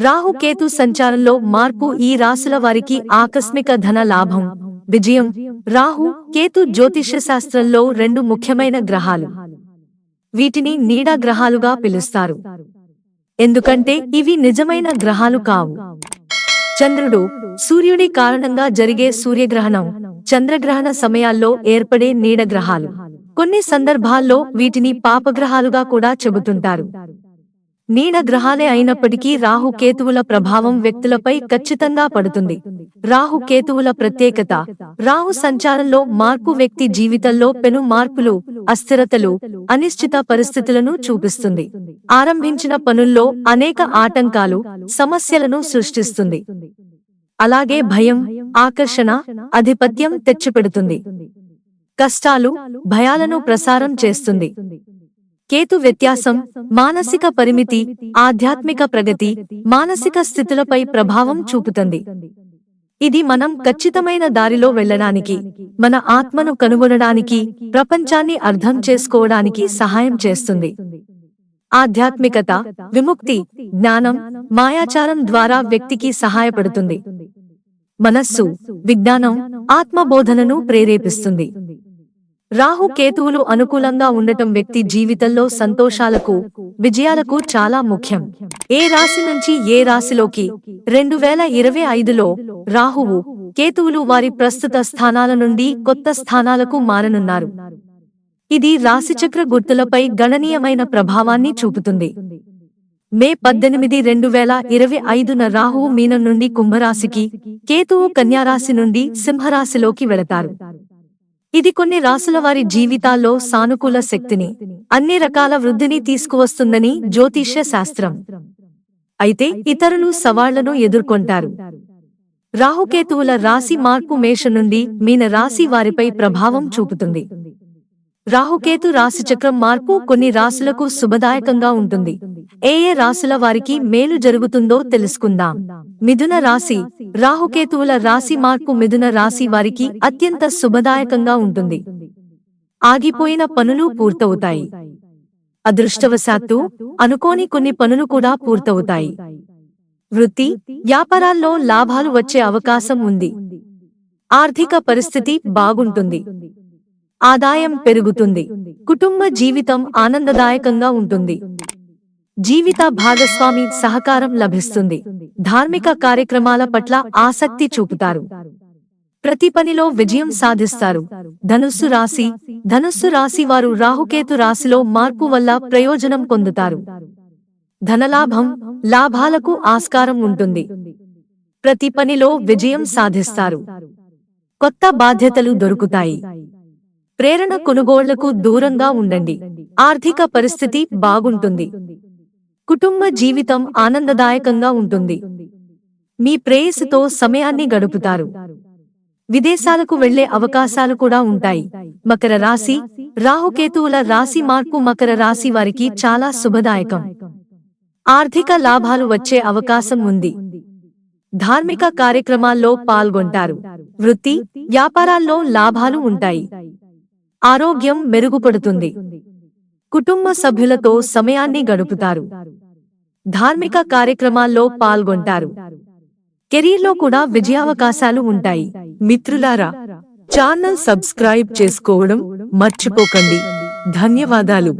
రాహు కేతు సంచారంలో మార్పు ఈ రాసుల వారికి ఆకస్మిక ధన లాభం. విజయం. రాహు కేతు జ్యోతిష్య శాస్త్రంలో రెండు ముఖ్యమైన గ్రహాలు. వీటిని నీడ గ్రహాలుగా పిలుస్తారు. ఎందుకంటే ఇవి నిజమైన గ్రహాలు కావు. చంద్రుడు సూర్యుడి కారణంగా జరిగే సూర్యగ్రహణం చంద్రగ్రహణ సమయాల్లో ఏర్పడే నీడ గ్రహాలు. కొన్ని సందర్భాల్లో వీటిని పాపగ్రహాలుగా కూడా చెబుతుంటారు. నీడ గ్రహాలే అయినప్పటికీ రాహు కేతువుల ప్రభావం వ్యక్తులపై ఖచ్చితంగా పడుతుంది. రాహు కేతువుల ప్రత్యేకత. రాహు సంచారంలో మార్పు వ్యక్తి జీవితంలో పెను మార్పులు అస్థిరతలు అనిశ్చిత పరిస్థితులను చూపిస్తుంది. ఆరంభించిన పనుల్లో అనేక ఆటంకాలు సమస్యలను సృష్టిస్తుంది. అలాగే భయం ఆకర్షణ ఆధిపత్యం తెచ్చిపెడుతుంది. కష్టాలు భయాలను ప్రసారం చేస్తుంది. కేతు వ్యత్యాసం మానసిక పరిమితి ఆధ్యాత్మిక ప్రగతి మానసిక స్థితులపై ప్రభావం చూపుతుంది. ఇది మనం ఖచ్చితమైన దారిలో వెళ్ళడానికి మన ఆత్మను కనుగొనడానికి ప్రపంచాన్ని అర్థం చేసుకోవడానికి సహాయం చేస్తుంది. ఆధ్యాత్మికత విముక్తి జ్ఞానం మాయాచారం ద్వారా వ్యక్తికి సహాయపడుతుంది. మనస్సు విజ్ఞానం ఆత్మబోధనను ప్రేరేపిస్తుంది. రాహు కేతువులు అనుకూలంగా ఉండటం వ్యక్తి జీవితంలో సంతోషాలకు విజయాలకు చాలా ముఖ్యం. ఏ రాశి నుంచి ఏ రాశిలోకి? రెండు వేల ఇరవై ఐదులో రాహువు కేతువులు వారి ప్రస్తుత స్థానాల నుండి కొత్త స్థానాలకు మారనున్నారు. ఇది రాశిచక్ర గుర్తులపై గణనీయమైన ప్రభావాన్ని చూపుతుంది. మే పద్దెనిమిది రెండు వేల ఇరవై ఐదున రాహువు మీనం నుండి కుంభరాశికి కేతువు కన్యారాశి నుండి సింహరాశిలోకి వెళతారు. ఇది కొన్ని రాసుల వారి జీవితాల్లో సానుకూల శక్తిని అన్ని రకాల వృద్ధిని తీసుకువస్తుందని జ్యోతిష్య శాస్త్రం. అయితే ఇతరులు సవాళ్ళను ఎదుర్కొంటారు. రాహుకేతువుల రాశి మార్పు మేష నుండి మీన రాశి వారిపై ప్రభావం చూపుతుంది. రాహుకేతు రాశి చక్రం మార్పు కొన్ని రాశులకు శుభదాయకంగా ఉంటుంది. ఏ ఏ రాశుల వారికి మేలు జరుగుతుందో తెలుసుకుందాం. మిథున రాశి రాహుకేతువుల రాశి మార్పు మిథున రాశి వారికి అత్యంత శుభదాయకంగా ఉంటుంది. ఆగిపోయిన పనులు పూర్తవుతాయి. అదృష్టవశాత్తు అనుకోని కొన్ని పనులు కూడా పూర్తవుతాయి. వృత్తి వ్యాపారాల్లో లాభాలు వచ్చే అవకాశం ఉంది. ఆర్థిక పరిస్థితి బాగుంటుంది. ఆదాయం పెరుగుతుంది. కుటుంబ జీవితం ఆనందదాయకంగా ఉంటుంది. జీవిత భాగస్వామి సహకారం లభిస్తుంది. ధార్మిక కార్యక్రమాల పట్ల ఆసక్తి చూపుతారు. ప్రతి పనిలో విజయం సాధిస్తారు. ధనుస్సు రాశి ధనుస్సు రాశి వారు రాహుకేతు రాశిలో మార్పు వల్ల ప్రయోజనం పొందుతారు. ధనలాభం లాభాలకు ఆస్కారం ఉంటుంది. ప్రతి పనిలో విజయం సాధిస్తారు. కొత్త బాధ్యతలు దొరుకుతాయి. ప్రేరణ కొనుగోళ్ళకు దూరంగా ఉండండి. ఆర్థిక పరిస్థితి బాగుంటుంది. కుటుంబ జీవితం ఆనందదాయకంగా ఉంటుంది. మీ ప్రేయసుతో సమయాన్ని గడుపుతారు. విదేశాలకు వెళ్ళే అవకాశాలు కూడా ఉంటాయి. మకర రాశి రాహుకేతువుల రాశి మార్పు మకర రాశి వారికి చాలా శుభదాయకం. ఆర్థిక లాభాలు వచ్చే అవకాశం ఉంది. ధార్మిక కార్యక్రమాల్లో పాల్గొంటారు. వృత్తి వ్యాపారాల్లో లాభాలు ఉంటాయి. ఆరోగ్యం మెరుగుపడుతుంది. కుటుంబ సభ్యులతో సమయాన్ని గడుపుతారు. ధార్మిక కార్యక్రమాల్లో పాల్గొంటారు. కెరీర్లో కూడా విజయావకాశాలు ఉంటాయి. మిత్రులారా ఛానల్ సబ్స్క్రైబ్ చేసుకోవడం మర్చిపోకండి. ధన్యవాదాలు.